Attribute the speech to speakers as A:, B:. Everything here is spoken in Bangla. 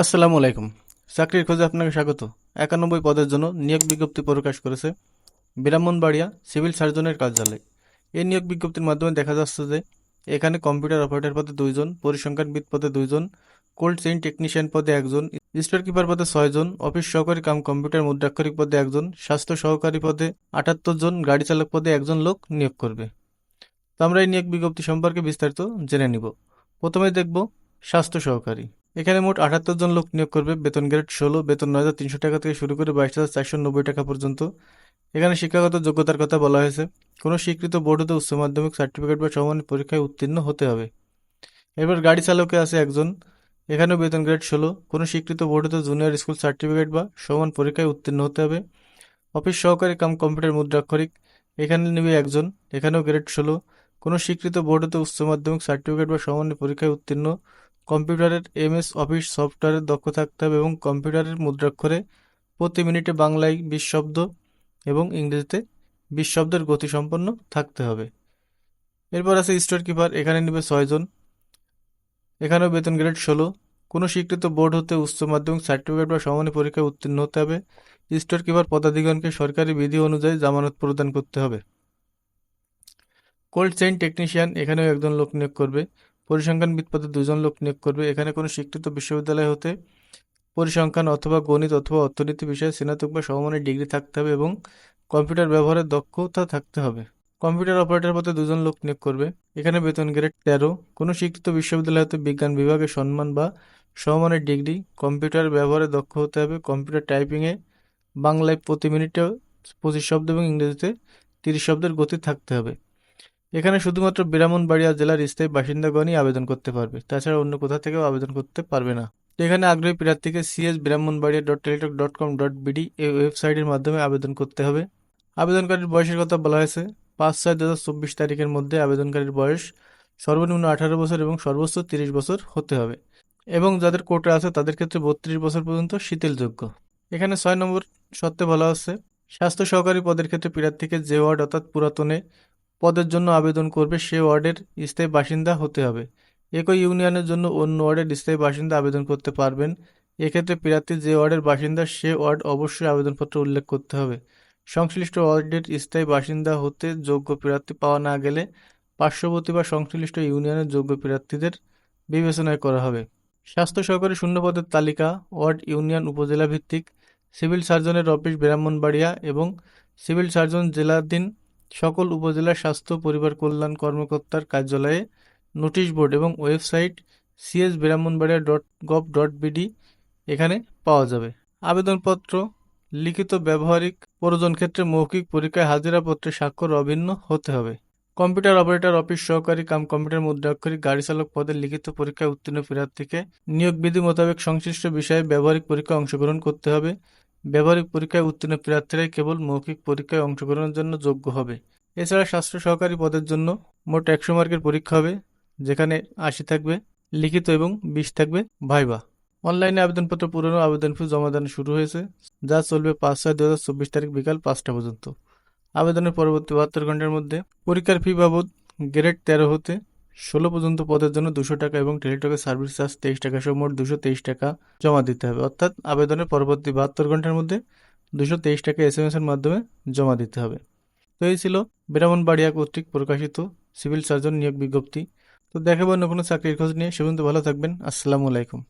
A: আসসালামু আলাইকুম। চাকরির খোঁজে আপনাকে স্বাগত। একানব্বই পদের জন্য নিয়োগ বিজ্ঞপ্তি প্রকাশ করেছে ব্রাহ্মণবাড়িয়া সিভিল সার্জনের কার্যালয়। এই নিয়োগ বিজ্ঞপ্তির মাধ্যমে দেখা যাচ্ছে যে এখানে কম্পিউটার অপারেটর পদে দুইজন, পরিসংখ্যানবিদ পদে দুইজন, কোল্ড চেইন টেকনিশিয়ান পদে একজন স্টোর কিপার পদে ছয়জন, অফিস সহকারী কাম কম্পিউটার মুদ্রাক্ষরিক পদে একজন, স্বাস্থ্য সহকারী পদে আটাত্তর জন, গাড়ি চালক পদে একজন লোক নিয়োগ করবে। তো আমরা এই নিয়োগ বিজ্ঞপ্তি সম্পর্কে বিস্তারিত জেনে নিব। প্রথমে দেখব স্বাস্থ্য সহকারী। এখানে মোট আটাত্তর জন লোক নিয়োগ করবে। বেতন গ্রেড ষোলো, বেতন নয় হাজার তিনশো টাকা থেকে শুরু করে বাইশ হাজার চারশো নব্বই টাকা পর্যন্ত। এখানে শিক্ষাগত যোগ্যতার কথা বলা হয়েছে। কোনো স্বীকৃত বোর্ড হতে উচ্চ মাধ্যমিক, সার্টিফিকেট বা সমান পরীক্ষায় উত্তীর্ণ হতে হবে। এবার গাড়ি চালকে আছে একজন। এখানেও বেতন গ্রেড ষোলো। কোনো স্বীকৃত বোর্ড হতে জুনিয়র স্কুল সার্টিফিকেট বা সমান পরীক্ষায় উত্তীর্ণ হতে হবে। অফিস সহকারী কাম কম্পিউটার মুদ্রাক্ষরিক। এখানে নেবে একজন। এখানেও গ্রেড ষোলো। কোনো স্বীকৃত বোর্ড হতে উচ্চ মাধ্যমিক, সার্টিফিকেট বা সমান পরীক্ষায় উত্তীর্ণ কম্পিউটারের এমএস অফিস সফটওয়্যারের দক্ষ থাকতে হবে এবং কম্পিউটারের মুদ্রাক্ষরে প্রতি মিনিটে বাংলায় বিশ শব্দ এবং ইংরেজিতে বিশ শব্দের গতিসম্পন্ন থাকতে হবে। এরপর আছে স্টোর কিপার, এখানে নেবে ছয়জন এখানেও বেতন গ্রেড ষোলো। কোনো স্বীকৃত বোর্ড হতে উচ্চ মাধ্যমিক সার্টিফিকেট বা সমানী পরীক্ষায় উত্তীর্ণ হতে হবে। স্টোর কিপার পদাধিগণকে সরকারি বিধি অনুযায়ী জামানত প্রদান করতে হবে। কোল্ড চেইন টেকনিশিয়ান, এখানেও একজন লোক নিয়োগ করবে। পরিসংখ্যানবিদ পদে দুজন লোক নিয়োগ করবে। এখানে কোনো স্বীকৃত বিশ্ববিদ্যালয় হতে পরিসংখ্যান অথবা গণিত অথবা অর্থনীতি বিষয়ে স্নাতক বা সমমানের ডিগ্রি থাকতে হবে এবং কম্পিউটার ব্যবহারের দক্ষতা থাকতে হবে। কম্পিউটার অপারেটর পদে দুজন লোক নিয়োগ করবে। এখানে বেতন গ্রেড তেরো। কোনো স্বীকৃত বিশ্ববিদ্যালয় হতে বিজ্ঞান বিভাগে সম্মান বা সমমানের ডিগ্রি, কম্পিউটার ব্যবহারে দক্ষ হতে হবে, কম্পিউটার টাইপিংয়ে বাংলায় প্রতি মিনিটে পঁচিশ শব্দ এবং ইংরেজিতে তিরিশ শব্দের গতি থাকতে হবে। এখানে শুধুমাত্র ব্রাহ্মণবাড়িয়া জেলার স্থায়ী বাসিন্দাগণই আবেদন করতে পারবে। তাছাড়া অন্য কোথা থেকেও আবেদন করতে পারবে না। এখানে আগ্রহী প্রার্থীকে CS Brahmanbaria dot Teletalk dot com dot BD এই ওয়েবসাইটের মাধ্যমে আবেদন করতে হবে। আবেদনকারীর বয়সের কথা বলা হয়েছে। পাঁচ ছয় দু হাজার চব্বিশ তারিখের মধ্যে আবেদনকারীর বয়স সর্বনিম্ন আঠারো বছর এবং সর্বোচ্চ তিরিশ বছর হতে হবে। এবং যাদের কোটা আছে, তাদের ক্ষেত্রে বত্রিশ বছর পর্যন্ত শিথিলযোগ্য। এখানে ছয় নম্বর শর্তে বলা হচ্ছে, স্বাস্থ্য সহকারী পদের ক্ষেত্রে প্রার্থীকে যে ওয়ার্ড অর্থাৎ পুরাতনে পদের জন্য আবেদন করবে সে ওয়ার্ডের স্থায়ী বাসিন্দা হতে হবে। একই ইউনিয়নের জন্য অন্য ওয়ার্ডের স্থায়ী বাসিন্দা আবেদন করতে পারবেন। এক্ষেত্রে প্রার্থী যে ওয়ার্ডের বাসিন্দা, সে ওয়ার্ড অবশ্যই আবেদনপত্র উল্লেখ করতে হবে। সংশ্লিষ্ট ওয়ার্ডের স্থায়ী বাসিন্দা হতে যোগ্য প্রার্থী পাওয়া না গেলে পার্শ্ববর্তী বা সংশ্লিষ্ট ইউনিয়নের যোগ্য প্রার্থীদের বিবেচনায় করা হবে। স্বাস্থ্য সহকারী শূন্য পদের তালিকা, ওয়ার্ড ইউনিয়ন উপজেলা ভিত্তিক, সিভিল সার্জনের অফিস ব্রাহ্মণবাড়িয়া এবং সিভিল সার্জন জেলাধীন সকল উপজেলার স্বাস্থ্য পরিবার কল্যাণ কর্মকর্তার কার্যালয়ে নোটিশ বোর্ড এবং website CS Brahmanbaria dot gov dot BD এখানে পাওয়া যাবে। আবেদনপত্র, লিখিত ব্যবহারিক প্রয়োজন ক্ষেত্রে মৌখিক পরীক্ষায় হাজিরাপত্রে স্বাক্ষর অভিন্ন হতে হবে। কম্পিউটার অপারেটর অফিস সহকারী কাম কম্পিউটার মুদ্রাক্ষরিক গাড়ি চালক পদে লিখিত পরীক্ষায় উত্তীর্ণ প্রার্থীকে নিয়োগ বিধি মোতাবেক সংশ্লিষ্ট বিষয়ে ব্যবহারিক পরীক্ষায় অংশগ্রহণ করতে হবে। ব্যবহারিক পরীক্ষায় উত্তীর্ণ প্রার্থীরাই কেবল মৌখিক পরীক্ষায় অংশগ্রহণের জন্য যোগ্য হবে। এছাড়া স্বাস্থ্য সহকারী পদের জন্য মোট একশো মার্কের পরীক্ষা হবে, যেখানে আশি থাকবে, লিখিত এবং বিশ থাকবে ভাইবা। অনলাইনে আবেদনপত্র পুরনো আবেদন ফি জমা দান শুরু হয়েছে, যা চলবে পাঁচ ছয় দু হাজার চব্বিশ তারিখ বিকাল পাঁচটা পর্যন্ত। আবেদনের পরবর্তী বাহাত্তর ঘণ্টার মধ্যে পরীক্ষার ফি বাবদ গ্রেড তেরো হতে ষোলো পর্যন্ত পদের জন্য দুশো টাকা এবং টেলিটকের সার্ভিস চার্জ তেইশ টাকা, সহ মোট দুশো তেইশ টাকা জমা দিতে হবে। অর্থাৎ আবেদনের পরবর্তী বাহাত্তর ঘণ্টার মধ্যে দুশো তেইশ টাকা এস এর মাধ্যমে জমা দিতে হবে। তো এই ছিল ব্রাহ্মণবাড়িয়া কর্তৃক প্রকাশিত সিভিল সার্জন নিয়োগ বিজ্ঞপ্তি। তো দেখাবো অন্য কোনো চাকরির খোঁজ নিয়ে। সে পর্যন্ত ভালো থাকবেন। আসসালামু আলাইকুম।